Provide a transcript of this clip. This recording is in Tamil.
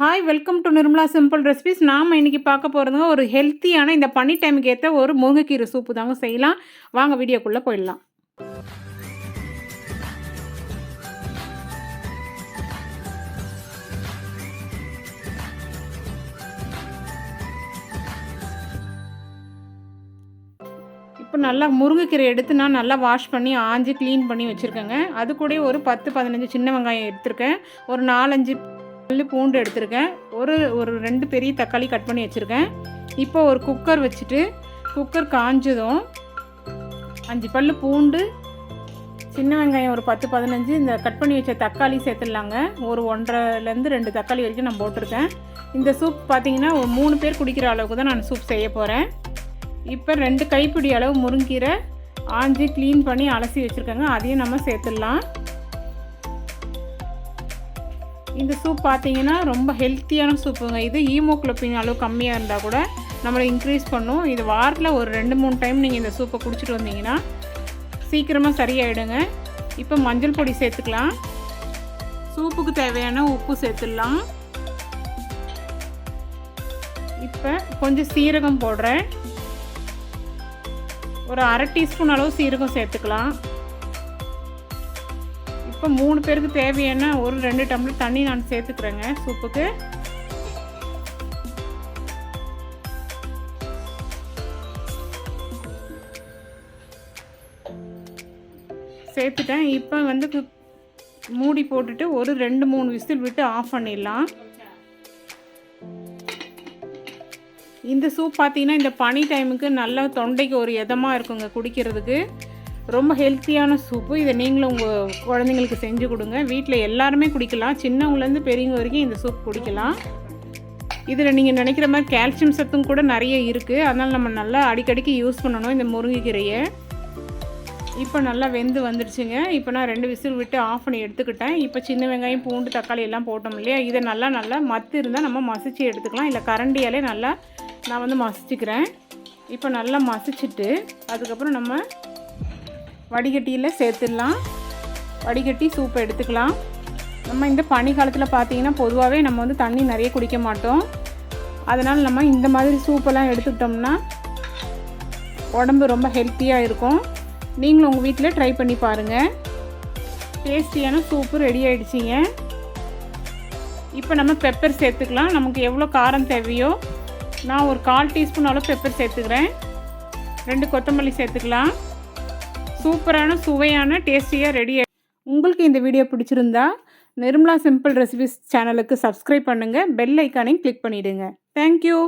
Hi welcome to Nirmala simple recipes நாம் இன்றைக்கி பார்க்க போகிறதுங்க ஒரு ஹெல்த்தியான இந்த பனி டைமுக்கு ஏற்ற ஒரு முருங்கைக்கீரை சூப்பு தாங்க செய்யலாம். வாங்க வீடியோக்குள்ளே போயிடலாம். இப்போ நல்லா முருங்கைக்கீரை எடுத்து நான் நல்லா வாஷ் பண்ணி ஆஞ்சு க்ளீன் பண்ணி வச்சுருக்கேங்க. அது கூட ஒரு பத்து பதினஞ்சு சின்ன வெங்காயம் எடுத்திருக்கேன். ஒரு நாலஞ்சு மல்லி பூண்டு எடுத்திருக்கேன். ஒரு ஒரு ரெண்டு பெரிய தக்காளி கட் பண்ணி வச்சுருக்கேன். இப்போ ஒரு குக்கர் வச்சுட்டு குக்கர் காஞ்சதும் அஞ்சு பல் பூண்டு சின்ன வெங்காயம் ஒரு பத்து பதினஞ்சு இந்த கட் பண்ணி வச்ச தக்காளி சேர்த்துடலாங்க. ஒரு ஒன்றரைலேருந்து ரெண்டு தக்காளி வரைக்கும் நான் போட்டிருக்கேன். இந்த சூப் பார்த்தீங்கன்னா ஒரு மூணு பேர் குடிக்கிற அளவுக்கு தான் நான் சூப் செய்ய போகிறேன் இப்போ ரெண்டு கைப்பிடி அளவு முருங்கீரை ஆஞ்சி க்ளீன் பண்ணி அலசி வச்சுருக்கேங்க. அதையும் நம்ம சேர்த்துடலாம். இந்த சூப் பார்த்தீங்கன்னா ரொம்ப ஹெல்த்தியான சூப்புங்க இது ஈமோக்ளோப்பின் அளவு கம்மியாக இருந்தால் கூட நம்மளை இன்க்ரீஸ் பண்ணும். இது வாரத்தில் ஒரு ரெண்டு மூணு டைம் நீங்கள் இந்த சூப்பை குடிச்சிட்டு வந்தீங்கன்னா சீக்கிரமாக சரியாயிடுங்க. இப்போ மஞ்சள் பொடி சேர்த்துக்கலாம். சூப்புக்கு தேவையான உப்பு சேர்த்துடலாம். இப்போ கொஞ்சம் சீரகம் போடுறேன். ஒரு அரை டீஸ்பூன் அளவு சீரகம் சேர்த்துக்கலாம். இப்போ மூணு பேருக்கு தேவையான ஒரு ரெண்டு டம்ளர் தண்ணி நான் சேர்த்துக்கிறேங்க சூப்புக்கு. சேர்த்துட்டேன். இப்போ வந்து மூடி போட்டுட்டு ஒரு ரெண்டு மூணு விசில் விட்டு ஆஃப் பண்ணிடலாம். இந்த சூப் பார்த்தீங்கன்னா இந்த பனி டைமுக்கு நல்லா தொண்டைக்கு ஒரு இதமாக இருக்குங்க குடிக்கிறதுக்கு. ரொம்ப ஹெல்த்தியான சூப்பு. இதை நீங்களும் உங்கள் குழந்தைங்களுக்கு செஞ்சு கொடுங்க. வீட்டில் எல்லாருமே குடிக்கலாம். சின்னவங்கலேருந்து பெரியவங்க வரைக்கும் இந்த சூப் குடிக்கலாம். இதில் நீங்கள் நினைக்கிற மாதிரி கால்சியம் சத்தும் கூட நிறைய இருக்குது அதனால் நம்ம நல்லா அடிக்கடிக்கு யூஸ் பண்ணணும் இந்த முருங்கைக்கீரையை. இப்போ நல்லா வெந்து வந்துடுச்சுங்க இப்போ நான் ரெண்டு விசில் விட்டு ஆஃப் பண்ணி எடுத்துக்கிட்டேன். இப்போ சின்ன வெங்காயம் பூண்டு தக்காளி எல்லாம் போட்டோம் இல்லையா? இதை நல்லா நல்லா மத்து இருந்தால் நம்ம மசிச்சு எடுத்துக்கலாம். இல்லை கரண்டியாலே நல்லா நான் வந்து மசிச்சுக்கிறேன். இப்போ நல்லா மசிச்சுட்டு அதுக்கப்புறம் நம்ம வடிகட்டியில் சேர்த்துடலாம். வடிகட்டி சூப்பை எடுத்துக்கலாம். நம்ம இந்த பனி காலத்தில் பார்த்தீங்கன்னா பொதுவாகவே நம்ம வந்து தண்ணி நிறைய குடிக்க மாட்டோம். அதனால் நம்ம இந்த மாதிரி சூப்பெல்லாம் எடுத்துக்கிட்டோம்னா உடம்பு ரொம்ப ஹெல்த்தியாக இருக்கும். நீங்களும் உங்கள் வீட்டில் ட்ரை பண்ணி பாருங்கள் டேஸ்டியான சூப்பு ரெடி ஆகிடுச்சிங்க இப்போ நம்ம பெப்பர் சேர்த்துக்கலாம். நமக்கு எவ்வளோ காரம் தேவையோ நான் ஒரு கால் டீஸ்பூன் அளவு பெப்பர் சேர்த்துக்கிறேன். ரெண்டு கொத்தமல்லி சேர்த்துக்கலாம். சூப்பரான சுவையான டேஸ்டியாக ரெடி உங்களுக்கு இந்த வீடியோ பிடிச்சிருந்தா நிர்மலா சிம்பிள் ரெசிபிஸ் சேனலுக்கு சப்ஸ்கிரைப் பண்ணுங்கள் பெல் ஐக்கானையும் கிளிக் பண்ணிவிடுங்க தேங்க்யூ